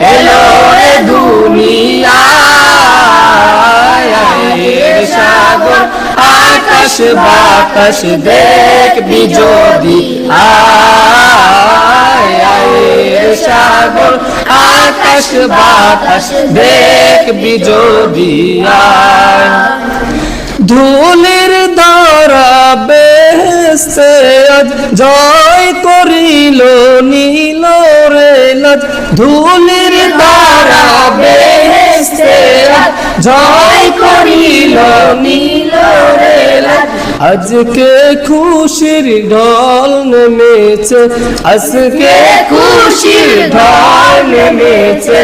এলো রে দুনিয়ায় সাগর, আকাশ বাতাস দেখবি যদি। আয় সাগর, আকাশ বাতাস দেখবি যদি। ধুলির দ্বারা বেহেস্তে জয় করিল ধুলির দ্বারা বেহেস্তে জয় করিল নীল আজকে খুশির ঢল নেমেছে। আজকে খুশির ঢল নেমেছে।